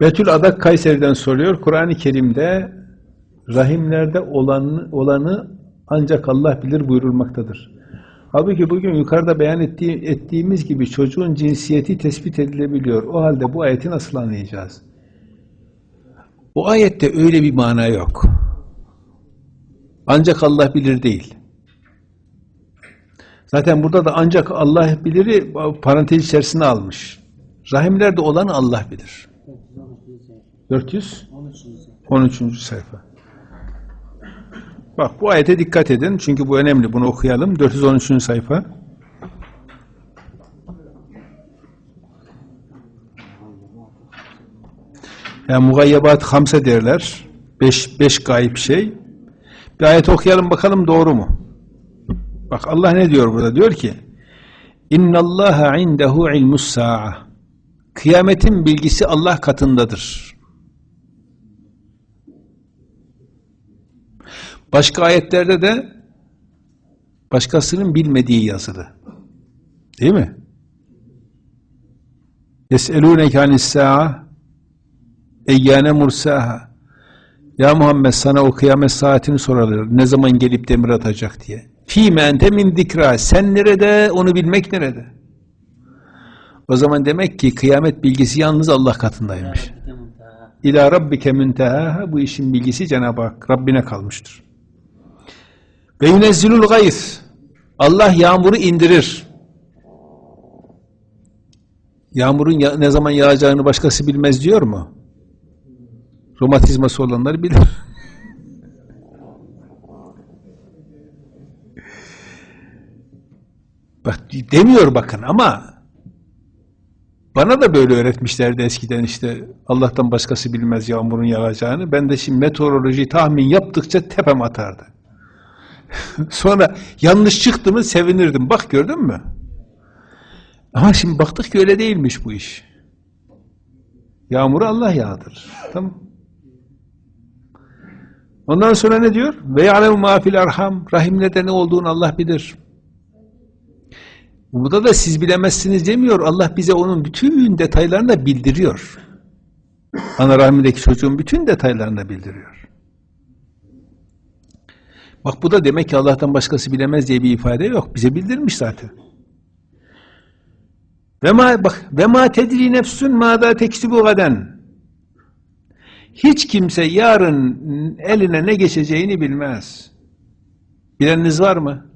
Betül Adak Kayseri'den soruyor. Kur'an-ı Kerim'de rahimlerde olanı, olanı ancak Allah bilir buyurulmaktadır. Halbuki bugün yukarıda beyan ettiği, ettiğimiz gibi çocuğun cinsiyeti tespit edilebiliyor. O halde bu ayeti nasıl anlayacağız? O ayette öyle bir mana yok. Ancak Allah bilir değil. Zaten burada da ancak Allah biliri parantez içerisine almış. Rahimlerde olanı Allah bilir. 413. sayfa. Bak bu ayete dikkat edin çünkü bu önemli. Bunu okuyalım. 413. sayfa. Yani mugayyebat hamse derler. Beş, beş gayip şey. Bir ayet okuyalım bakalım doğru mu? Bak Allah ne diyor burada? Diyor ki İnna Allaha indehu ilmus sa'a. Kıyametin bilgisi Allah katındadır. Başka ayetlerde de başkasının bilmediği yazılı. Değil mi? Yes'elûneke anis-sâ'a eyyâne mursâha Ya Muhammed sana o kıyamet saatini sorarlar. Ne zaman gelip demir atacak diye. Fîme ente min zikra. Sen nerede? Onu bilmek nerede? O zaman demek ki kıyamet bilgisi yalnız Allah katındaymış. İlâ rabbike müntehaha bu işin bilgisi Cenab-ı Hak Rabbine kalmıştır. Ve yunezzilul gayz. Allah yağmuru indirir. Yağmurun ya- ne zaman yağacağını başkası bilmez diyor mu? Romatizması olanlar bilir. Bak demiyor bakın ama bana da böyle öğretmişlerdi eskiden işte Allah'tan başkası bilmez yağmurun yağacağını. Ben de şimdi meteoroloji tahmin yaptıkça tepem atardı. Sonra yanlış çıktı mı sevinirdim. Bak gördün mü? Ama şimdi baktık ki öyle değilmiş bu iş. Yağmuru Allah yağdırır. Tamam. Ondan sonra ne diyor? Ve ya'lemu ma fil arham. Rahimlerde ne olduğunu Allah bilir. Burada da siz bilemezsiniz demiyor. Allah bize onun bütün detaylarını da bildiriyor. Ana rahmindeki çocuğun bütün detaylarını da bildiriyor. Bak bu da demek ki Allah'tan başkası bilemez diye bir ifade yok. Bize bildirmiş zaten. Ve ma bak ve ma tedri nefsun ma da teksibu gaden. Hiç kimse yarın eline ne geçeceğini bilmez. Bileniniz var mı?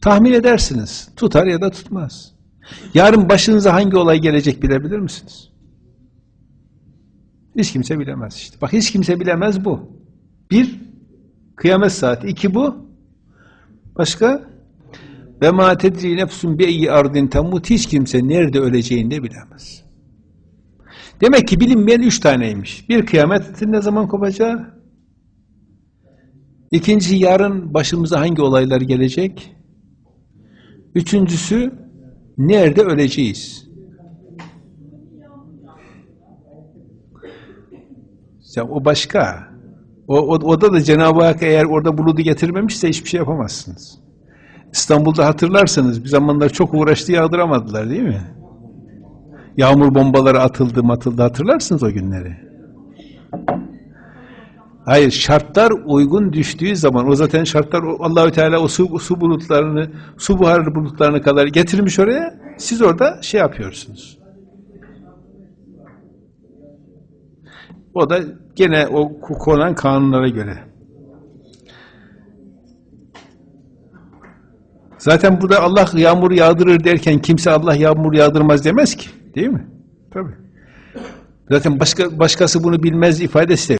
Tahmin edersiniz. Tutar ya da tutmaz. Yarın başınıza hangi olay gelecek bilebilir misiniz? Hiç kimse bilemez işte. Bak hiç kimse bilemez bu. Bir, kıyamet saati. İki bu. Başka? Ve ma tedri nefsun bi eyyi ardin temut. Hiç kimse nerede öleceğini de bilemez. Demek ki bilinmeyen üç taneymiş. Bir kıyametin ne zaman kopacağı. İkincisi yarın başımıza hangi olaylar gelecek? Üçüncüsü nerede öleceğiz? Ya o başka. O, o, o da Cenab-ı Hak eğer orada buludu getirmemişse hiçbir şey yapamazsınız. İstanbul'da hatırlarsanız bir zamanlar çok uğraştı yağdıramadılar değil mi? Yağmur bombaları atıldı matıldı hatırlarsınız o günleri. Hayır şartlar uygun düştüğü zaman o zaten şartlar Allahü Teala o su, su bulutlarını su buharlı bulutlarını kadar getirmiş oraya siz orada şey yapıyorsunuz. O da gene o konan kanunlara göre. Zaten burada Allah yağmur yağdırır derken kimse Allah yağmur yağdırmaz demez ki. Değil mi? Tabii. Zaten başka başkası bunu bilmez ifadesi de